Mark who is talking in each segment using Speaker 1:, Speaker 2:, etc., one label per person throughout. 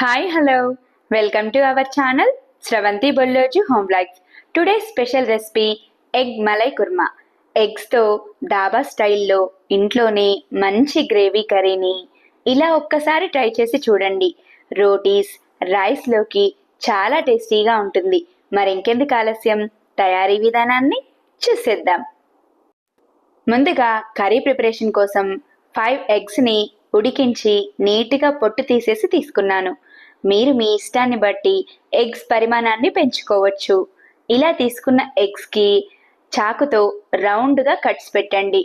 Speaker 1: Hi hello welcome to our channel Sravanthi Bolloju home blogs today special recipe egg malai kurma ఎగ్స్తో dhaba స్టైల్లో ఇంట్లోనే మంచి gravy కర్రీని ఇలా ఒక్కసారి ట్రై చేసి చూడండి. రోటీస్ రైస్లోకి చాలా టేస్టీగా ఉంటుంది. మరింకెందుకు ఆలస్యం? తయారీ విధానాన్ని చూసేద్దాం. ముందుగా కర్రీ ప్రిపరేషన్ కోసం ఫైవ్ ఎగ్స్ని ఉడికించి నీట్గా పొట్టు తీసేసి తీసుకున్నాను. మీరు మీ ఇష్టాన్ని బట్టి ఎగ్స్ పరిమాణాన్ని పెంచుకోవచ్చు. ఇలా తీసుకున్న ఎగ్స్కి చాకుతో రౌండ్గా కట్స్ పెట్టండి.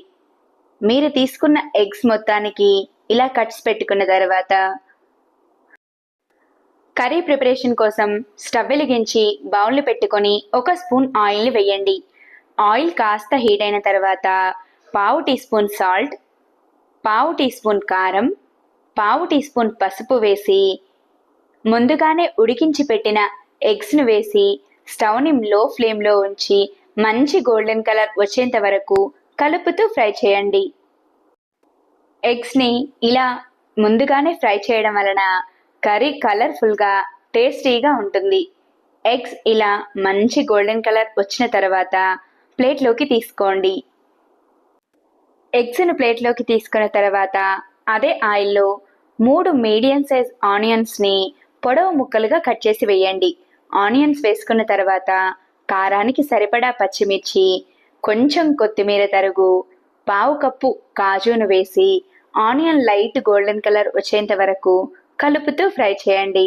Speaker 1: మీరు తీసుకున్న ఎగ్స్ మొత్తానికి ఇలా కట్స్ పెట్టుకున్న తర్వాత కర్రీ ప్రిపరేషన్ కోసం స్టవ్ వెలిగించి బౌల్ని పెట్టుకొని ఒక స్పూన్ ఆయిల్ని వేయండి. ఆయిల్ కాస్త హీట్ అయిన తర్వాత పావు టీ స్పూన్ సాల్ట్ పావు టీ స్పూన్ కారం పావు టీ స్పూన్ పసుపు వేసి ముందుగానే ఉడికించి పెట్టిన ఎగ్స్ను వేసి స్టవ్ని లో ఫ్లేమ్లో ఉంచి మంచి గోల్డెన్ కలర్ వచ్చేంత వరకు కలుపుతూ ఫ్రై చేయండి. ఎగ్స్ని ఇలా ముందుగానే ఫ్రై చేయడం వలన కర్రీ కలర్ఫుల్గా టేస్టీగా ఉంటుంది. ఎగ్స్ ఇలా మంచి గోల్డెన్ కలర్ వచ్చిన తర్వాత ప్లేట్లోకి తీసుకోండి. ఎగ్స్ను ప్లేట్లోకి తీసుకున్న తర్వాత అదే ఆయిల్లో మూడు మీడియం సైజ్ ఆనియన్స్ని పొడవు ముక్కలుగా కట్ చేసి వేయండి. ఆనియన్స్ వేసుకున్న తర్వాత కారానికి సరిపడా పచ్చిమిర్చి కొంచెం కొత్తిమీర తరుగు పావు కప్పు కాజును వేసి ఆనియన్ లైట్ గోల్డెన్ కలర్ వచ్చేంత వరకు కలుపుతూ ఫ్రై చేయండి.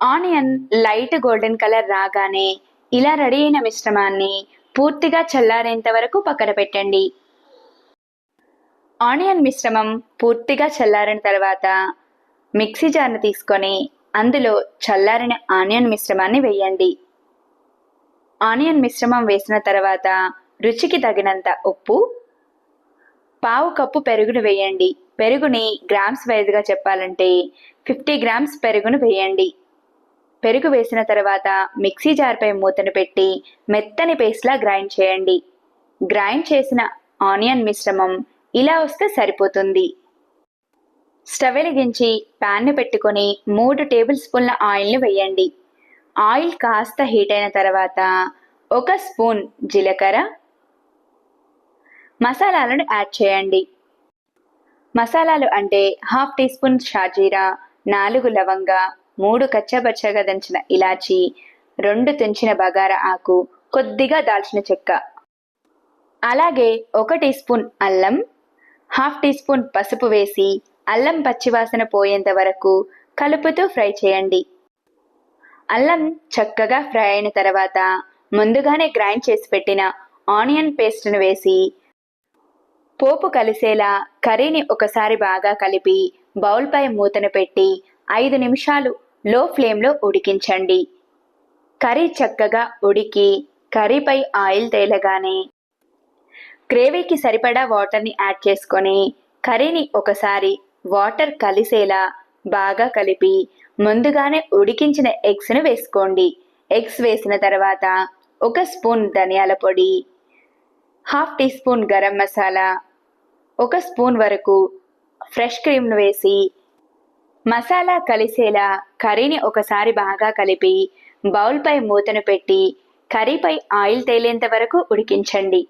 Speaker 1: ఆనియన్ లైట్ గోల్డెన్ కలర్ రాగానే ఇలా రెడీ అయిన మిశ్రమాన్ని పూర్తిగా చల్లారేంత వరకు పక్కన పెట్టండి. ఆనియన్ మిశ్రమం పూర్తిగా చల్లారిన తర్వాత మిక్సీ జార్ను తీసుకొని అందులో చల్లారిన ఆనియన్ మిశ్రమాన్ని వేయండి. ఆనియన్ మిశ్రమం వేసిన తర్వాత రుచికి తగినంత ఉప్పు పావు కప్పు పెరుగును వేయండి. పెరుగుని గ్రామ్స్ వైజ్గా చెప్పాలంటే ఫిఫ్టీ గ్రామ్స్ పెరుగును వేయండి. పెరుగు వేసిన తర్వాత మిక్సీ జార్పై మూతను పెట్టి మెత్తని పేస్ట్లా గ్రైండ్ చేయండి. గ్రైండ్ చేసిన ఆనియన్ మిశ్రమం ఇలా వస్తే సరిపోతుంది. స్టవ్ వెలిగించి ప్యాన్ను పెట్టుకొని మూడు టేబుల్ స్పూన్ల ఆయిల్ని వేయండి. ఆయిల్ కాస్త హీట్ అయిన తర్వాత ఒక స్పూన్ జీలకర్ర. మసాలాలను యాడ్ చేయండి. మసాలాలు అంటే హాఫ్ టీ స్పూన్ షాజీరా నాలుగు లవంగ మూడు కచ్చబచ్చగా దంచిన ఇలాచి రెండు తుంచిన బగారా ఆకు కొద్దిగా దాల్చిన చెక్క. అలాగే ఒక టీ స్పూన్ అల్లం హాఫ్ టీ స్పూన్ పసుపు వేసి అల్లం పచ్చివాసన పోయేంత వరకు కలుపుతూ ఫ్రై చేయండి. అల్లం చక్కగా ఫ్రై అయిన తర్వాత ముందుగానే గ్రైండ్ చేసి పెట్టిన ఆనియన్ పేస్ట్ను వేసి పోపు కలిసేలా కర్రీని ఒకసారి బాగా కలిపి బౌల్పై మూతను పెట్టి ఐదు నిమిషాలు లో ఫ్లేమ్లో ఉడికించండి. కర్రీ చక్కగా ఉడికి కర్రీపై ఆయిల్ తేలగానే గ్రేవీకి సరిపడా వాటర్ని యాడ్ చేసుకొని కర్రీని ఒకసారి వాటర్ కలిసేలా బాగా కలిపి ముందుగానే ఉడికించిన ఎగ్స్ను వేసుకోండి. ఎగ్స్ వేసిన తర్వాత ఒక స్పూన్ ధనియాల పొడి half teaspoon garam masala ఒక స్పూన్ వరకు ఫ్రెష్ క్రీమ్ను వేసి మసాలా కలిసేలా కర్రీని ఒకసారి బాగా కలిపి బౌల్పై మూతను పెట్టి కర్రీపై ఆయిల్ తేలేంత వరకు ఉడికించండి.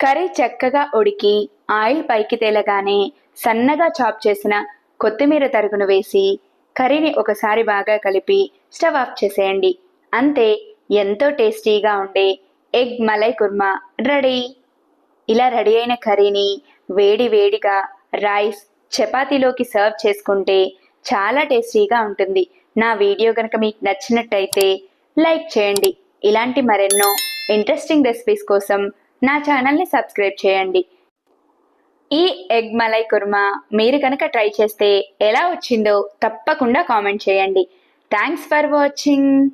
Speaker 1: కర్రీ చక్కగా ఉడికి ఆయిల్ పైకి తేలగానే సన్నగా చాప్ చేసిన కొత్తిమీర తరుగును వేసి కర్రీని ఒకసారి బాగా కలిపి స్టవ్ ఆఫ్ చేసేయండి. అంతే ఎంతో టేస్టీగా ఉండే ఎగ్ మలై కుర్మా రెడీ. ఇలా రెడీ అయిన కర్రీని వేడి వేడిగా రైస్ చపాతీలోకి సర్వ్ చేసుకుంటే చాలా టేస్టీగా ఉంటుంది. నా వీడియో కనుక మీకు నచ్చినట్టయితే లైక్ చేయండి. ఇలాంటి మరెన్నో ఇంట్రెస్టింగ్ రెసిపీస్ కోసం నా ఛానల్ని సబ్స్క్రైబ్ చేయండి. ఎగ్ మలై కుర్మా మీరు కనుక ట్రై చేస్తే ఎలా వచ్చిందో తప్పకుండా కామెంట్ చేయండి. Thanks for watching